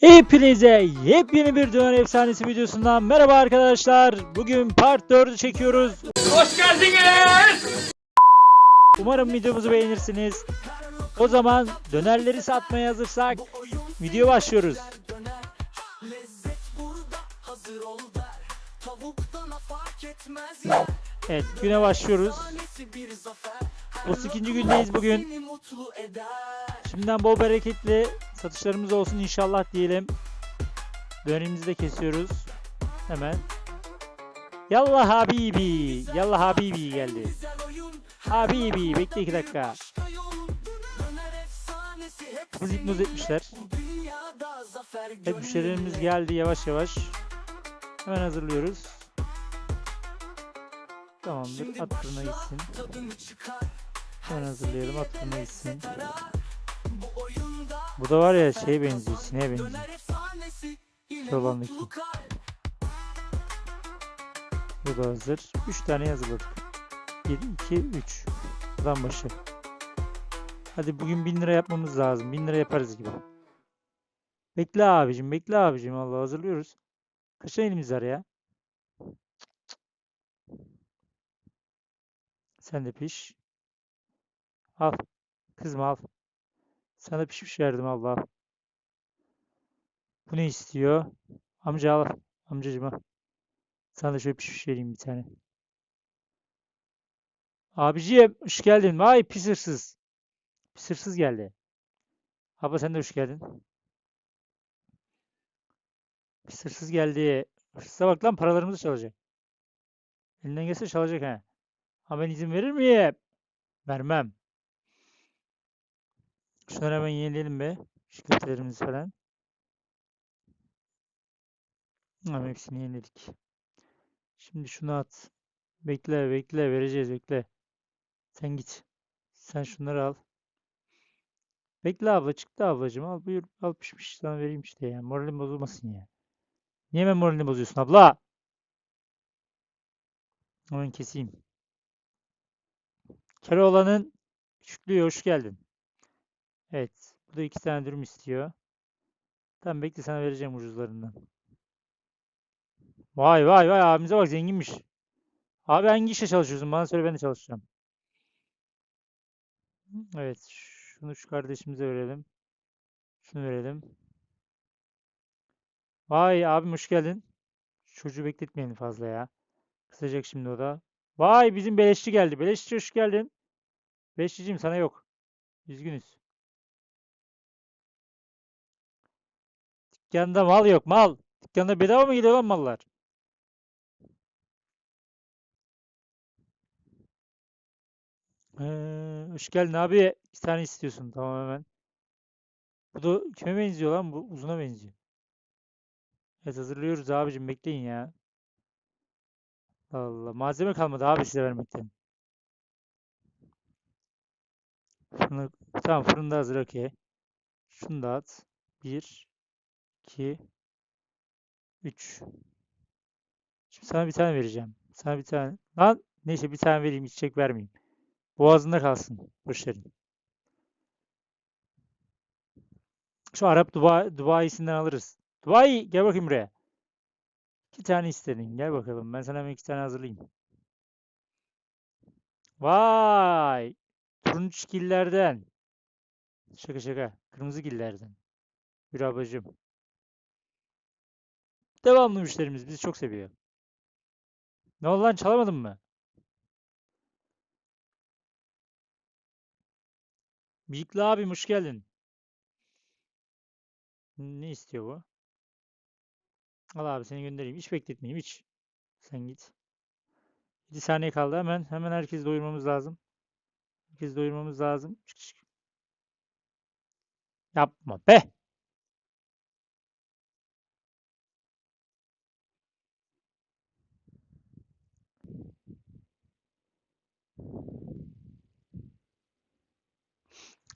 Hepinize yepyeni bir döner efsanesi videosundan merhaba arkadaşlar. Bugün part 4'ü çekiyoruz. Hoş geldiniz. Umarım videomuzu beğenirsiniz. O zaman dönerleri satmaya hazırsak video başlıyoruz. Evet güne başlıyoruz. 32. gündeyiz bugün. Şimdiden bol bereketli satışlarımız olsun inşallah diyelim. Dönerimizi de kesiyoruz. Hemen. Yallah Habibi. Yallah Habibi geldi. Habibi bekle 2 dakika. Hız hipnoz etmişler. Evet müşterilerimiz geldi yavaş yavaş. Hemen hazırlıyoruz. Tamamdır. At gitsin. Hemen hazırlayalım. At gitsin. Bu da var ya şeye benziyor. Sineğe benziyor. Çobanlık. Bu da hazır. 3 tane hazırladık. 1, 2, 3. Buradan başı. Hadi bugün 1000 lira yapmamız lazım. 1000 lira yaparız gibi. Bekle abicim, bekle abicim. Allah hazırlıyoruz. Kaç tane elimiz var ya? Sen de piş. Al. Kızım al. Sana pişmiş verdim Allah. Bu ne istiyor? Amca al. Amcacım al. Sana da şöyle pişmiş vereyim bir tane. Abiciğim hoş geldin. Vay pis hırsız. Pis hırsız geldi. Abla sen de hoş geldin. Pis hırsız geldi. Hırsıza bak lan paralarımızı çalacak. Elinden gelse çalacak ha. Ha ben izin verir miyim? Vermem. Şunları hemen yenileyelim be. Şu falan. Hemen hepsini yeniledik. Şimdi şunu at. Bekle bekle vereceğiz bekle. Sen git. Sen şunları al. Bekle abla çıktı ablacığım. Al buyur al pişmiş sana vereyim işte ya. Moralim bozulmasın ya. Niye hemen moralini bozuyorsun abla? Hemen keseyim. Keloğlan'ın küçüklüğü hoş geldin. Evet. Bu da iki tane dürüm istiyor. Tamam bekle sana vereceğim ucuzlarından. Vay vay vay abimize bak zenginmiş. Abi hangi işte çalışıyorsun? Bana söyle ben de çalışacağım. Evet. Şunu şu kardeşimize verelim. Şunu verelim. Vay abim hoş geldin. Çocuğu bekletmeyelim fazla ya. Kısacak şimdi o da. Vay bizim beleşçi geldi. Beleşçi hoş geldin. Beleşçiciğim sana yok. Üzgünüz. Dükkanda mal yok mal. Dükkanda bedava mı gidiyor lan mallar? Ee, hoş geldin abi. Bir tane istiyorsun. Tamam hemen. Bu da kime benziyor lan? Bu uzuna benziyor. Evet hazırlıyoruz abicim. Bekleyin ya. Allah malzeme kalmadı abi size vermekten. Fırını, tamam fırında hazır okey. Şunu da at. 1 2 3 Şimdi sana bir tane vereceğim. Sana bir tane. Lan neyse bir tane vereyim. içecek vermeyeyim. Boğazında kalsın. Boş verin. Şu Arap Dubai, Dubai'sinden alırız. Dubai gel bakayım buraya. İki tane istedin. Gel bakalım. Ben sana iki tane hazırlayayım. Vay! Turuncu gillerden. Şaka şaka. Kırmızı gillerden. Bir ablacığım. Devamlı müşterimiz. Bizi çok seviyor. Ne oldu lan çalamadın mı? Bıyıklı abim hoş geldin. Ne istiyor bu? Al abi seni göndereyim. Hiç bekletmeyeyim hiç. Sen git. 7 saniye kaldı hemen. Hemen herkesi doyurmamız lazım. Herkesi doyurmamız lazım. Çık çık. Yapma be.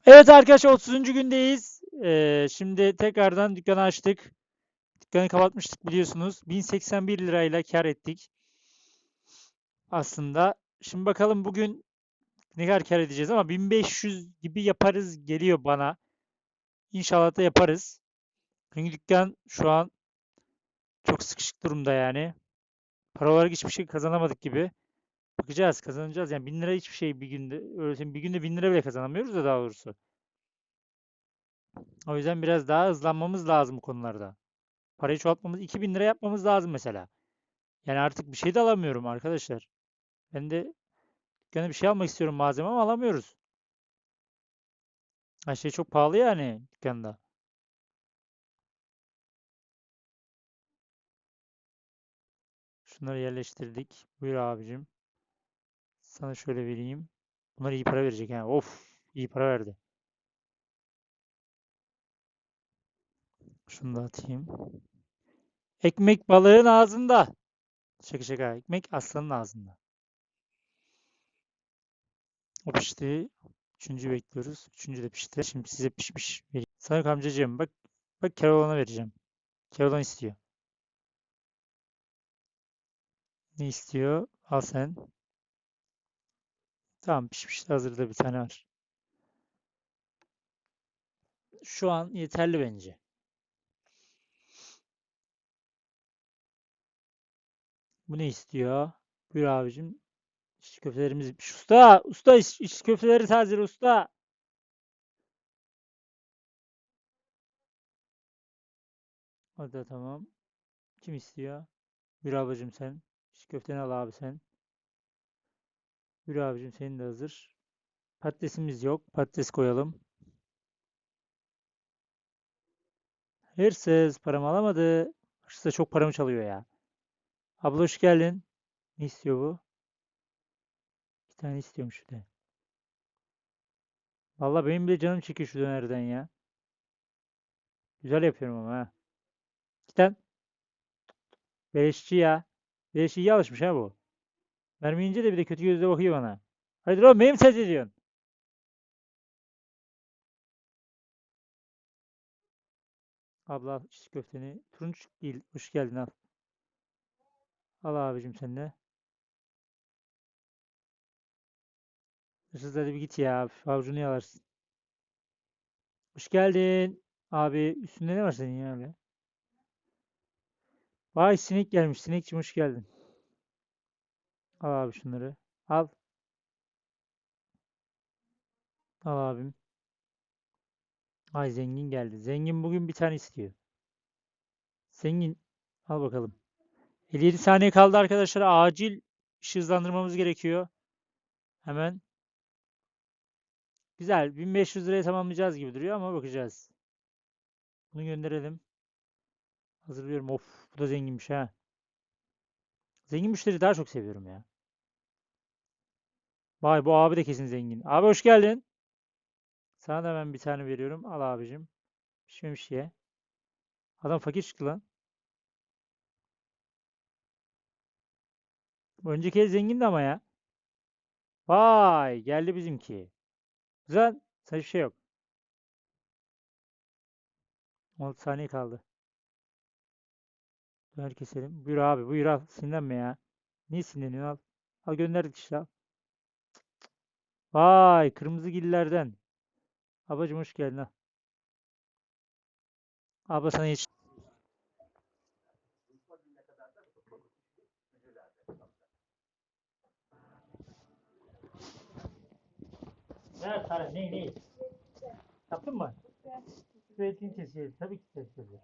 Evet arkadaşlar 30. gündeyiz. Ee, şimdi tekrardan dükkanı açtık. Dükkanı kapatmıştık biliyorsunuz. 1081 lirayla kar ettik. Aslında. Şimdi bakalım bugün ne kadar kar edeceğiz ama 1500 gibi yaparız geliyor bana. İnşallah da yaparız. Çünkü dükkan şu an çok sıkışık durumda yani. Para olarak hiçbir şey kazanamadık gibi. Bakacağız, kazanacağız. Yani 1000 lira hiçbir şey bir günde, öyle söyleyeyim, bir günde 1000 lira bile kazanamıyoruz da daha doğrusu. O yüzden biraz daha hızlanmamız lazım bu konularda. Parayı çoğaltmamız, 2000 lira yapmamız lazım mesela. Yani artık bir şey de alamıyorum arkadaşlar. Ben de dükkana bir şey almak istiyorum malzeme ama alamıyoruz. Her şey çok pahalı yani dükkanda. Şunları yerleştirdik. Buyur abicim. Sana şöyle vereyim. Bunlar iyi para verecek ha. Of, iyi para verdi. Şunu da atayım. Ekmek balığın ağzında. Şaka şaka. Ekmek aslanın ağzında. O pişti. Üçüncü bekliyoruz. Üçüncü de pişti. Şimdi size pişmiş vereyim. Sanık amcacığım bak. Bak Keloğlan'a vereceğim. Keloğlan istiyor. Ne istiyor? Al sen. Tamam pişmiş. Hazırda bir tane var. Şu an yeterli bence. Bu ne istiyor? Buyur abicim. İç köftelerimiz bitmiş. Usta! Usta iç, iç köfteleri tazele usta! O da tamam. Kim istiyor? Buyur abicim sen. İç köfteni al abi sen. Buyur abicim senin de hazır. Patatesimiz yok. Patates koyalım. Hırsız paramı alamadı. Hırsız da çok paramı çalıyor ya. Abla hoş geldin. Ne istiyor bu? Bir tane istiyormuş bir de. Vallahi benim bile canım çekiyor şu dönerden ya. Güzel yapıyorum ama ha. Cidden. Beleşçi ya. Beleşçi iyi alışmış ha bu. Vermeyince de bir de kötü gözle bakıyor bana. Haydi oğlum benim ses ediyorsun. Abla al içli köfteni. Turunç değil. Hoş geldin al. Al abicim sen de. Hırsız bir git ya. Üf, Avucunu yalarsın. Hoş geldin. Abi üstünde ne var senin ya öyle? Vay sinek gelmiş. Sinekçim hoş geldin. Al abi şunları. Al. Al abim. Ay zengin geldi. Zengin bugün bir tane istiyor. Zengin. Al bakalım. 57 saniye kaldı arkadaşlar. Acil işi hızlandırmamız gerekiyor. Hemen. Güzel. 1500 liraya tamamlayacağız gibi duruyor ama bakacağız. Bunu gönderelim. Hazırlıyorum. Of bu da zenginmiş ha. Zengin müşteri daha çok seviyorum ya. Vay bu abi de kesin zengin. Abi hoş geldin. Sana da hemen bir tane veriyorum. Al abicim. Pişmemiş ye. Adam fakir çıktı lan. Önceki el zengindi ama ya. Vay geldi bizimki. Güzel. Hiçbir şey yok. 16 saniye kaldı. Döner keselim. Buyur abi buyur al. Sinirlenme ya. Niye sinirleniyorsun al. Al gönderdik işte al. Vay kırmızı gillerden. Ablacım hoş geldin ha. Abla sana hiç. Ne Sara ne ne? Yaptın mı? Zeytin kesiyoruz. Tabii ki kesiyoruz.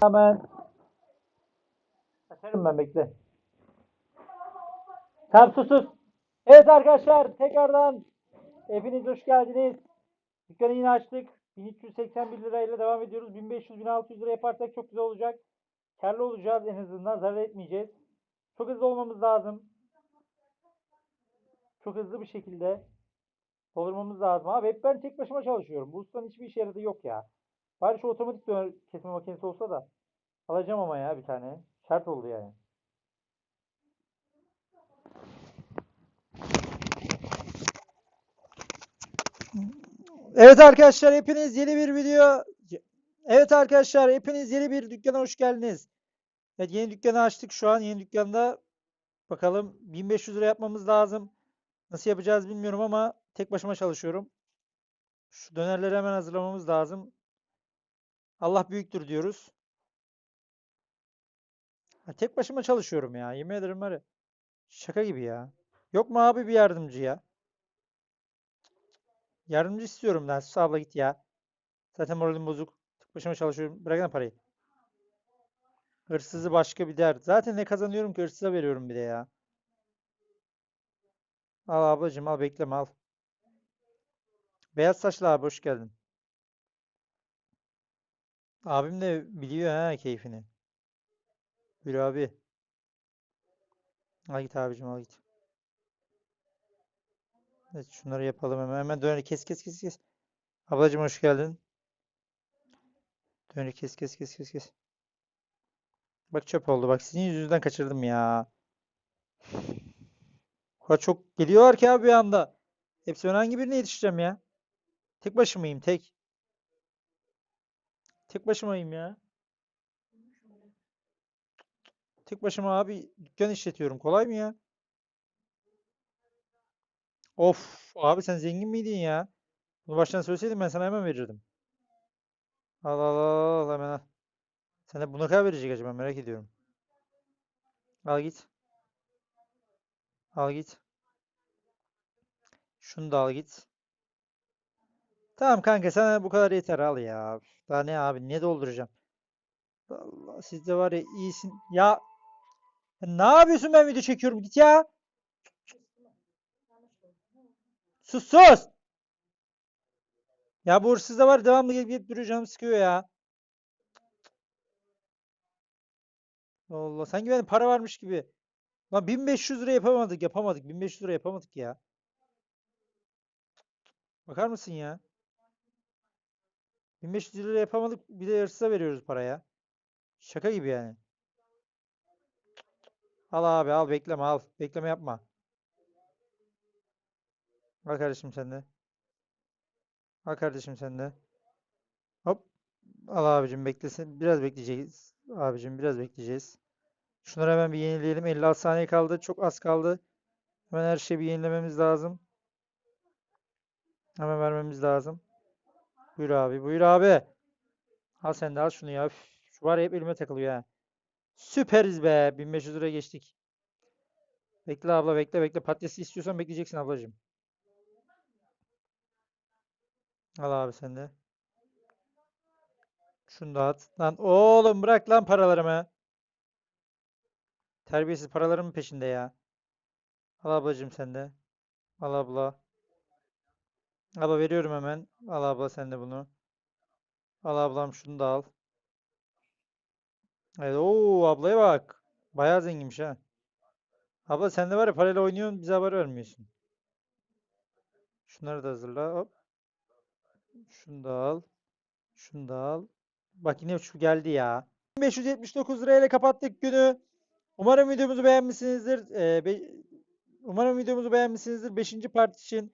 Hemen. Açarım ben bekle. Tamam. Evet arkadaşlar tekrardan hepiniz hoş geldiniz. Dükkanı yine açtık. 1381 lirayla devam ediyoruz. 1500-1600 lira yaparsak çok güzel olacak. Karlı olacağız en azından. Zarar etmeyeceğiz. Çok hızlı olmamız lazım. Çok hızlı bir şekilde doldurmamız lazım. Abi hep ben tek başıma çalışıyorum. Bu ustanın hiçbir işe yaradığı yok ya. Bari şu otomatik kesme makinesi olsa da alacağım ama ya bir tane. Şart oldu yani. Evet arkadaşlar hepiniz yeni bir video Evet arkadaşlar hepiniz yeni bir dükkana hoş geldiniz. Evet yeni dükkanı açtık şu an yeni dükkanda bakalım 1500 lira yapmamız lazım. Nasıl yapacağız bilmiyorum ama tek başıma çalışıyorum. Şu dönerleri hemen hazırlamamız lazım. Allah büyüktür diyoruz. Ha, tek başıma çalışıyorum ya. Yemin ederim var ya. Şaka gibi ya. Yok mu abi bir yardımcı ya? Yardımcı istiyorum ben. Sus abla git ya. Zaten moralim bozuk. Tek başıma çalışıyorum. Bırakın parayı. Hırsızı başka bir dert. Zaten ne kazanıyorum ki hırsıza veriyorum bir de ya. Al ablacığım al bekleme al. Beyaz saçlı abi hoş geldin. Abim de biliyor ha keyfini. Buyur abi. Al git abicim al git. Evet şunları yapalım hemen. Hemen döneri kes kes kes kes. Ablacığım hoş geldin. Döneri kes kes kes kes kes. Bak çöp oldu. Bak sizin yüzünüzden kaçırdım ya. Kadar çok geliyorlar ki abi bir anda. Hepsi ben hangi birine yetişeceğim ya? Tek başımayım tek. Tek başımayım ya. Tek başıma abi dükkan işletiyorum. Kolay mı ya? Of abi sen zengin miydin ya? Bunu baştan söyleseydin ben sana hemen verirdim. Al al al al hemen al. Sen de buna kadar verecek acaba merak ediyorum. Al git. Al git. Şunu da al git. Tamam kanka sana bu kadar yeter al ya. Daha ne abi ne dolduracağım? Allah siz de var ya iyisin. Ya ne yapıyorsun ben video çekiyorum git ya. Sus sus. Ya bu hırsız da var devamlı gelip gelip duruyor canım sıkıyor ya. Allah sanki benim para varmış gibi. Lan 1500 lira yapamadık yapamadık 1500 lira yapamadık ya. Bakar mısın ya? 1500 lira yapamadık bir de hırsıza veriyoruz paraya. Şaka gibi yani. Al abi al bekleme al. Bekleme yapma. Al kardeşim sen de. Al kardeşim sen de. Hop. Al abicim beklesin. Biraz bekleyeceğiz. Abicim biraz bekleyeceğiz. Şunları hemen bir yenileyelim. 56 saniye kaldı. Çok az kaldı. Hemen her şeyi bir yenilememiz lazım. Hemen vermemiz lazım. Buyur abi. Buyur abi. Al sen de al şunu ya. Şu var ya hep elime takılıyor ha. Süperiz be. 1500 liraya geçtik. Bekle abla bekle bekle. Patatesi istiyorsan bekleyeceksin ablacığım. Al abi sen de. Şunu da at. Lan oğlum bırak lan paralarımı. Terbiyesiz paralarımın peşinde ya. Al ablacığım sen de. Al abla. Abla veriyorum hemen. Al abla sen de bunu. Al ablam şunu da al. Evet, ooo ablaya bak. Bayağı zenginmiş ha. Abla sen de var ya parayla oynuyorsun bize haber vermiyorsun. Şunları da hazırla. Hop. Şunu da al. Şunu da al. Bak yine şu geldi ya. 579 lirayla kapattık günü. Umarım videomuzu beğenmişsinizdir. Ee, be- Umarım videomuzu beğenmişsinizdir. 5. part için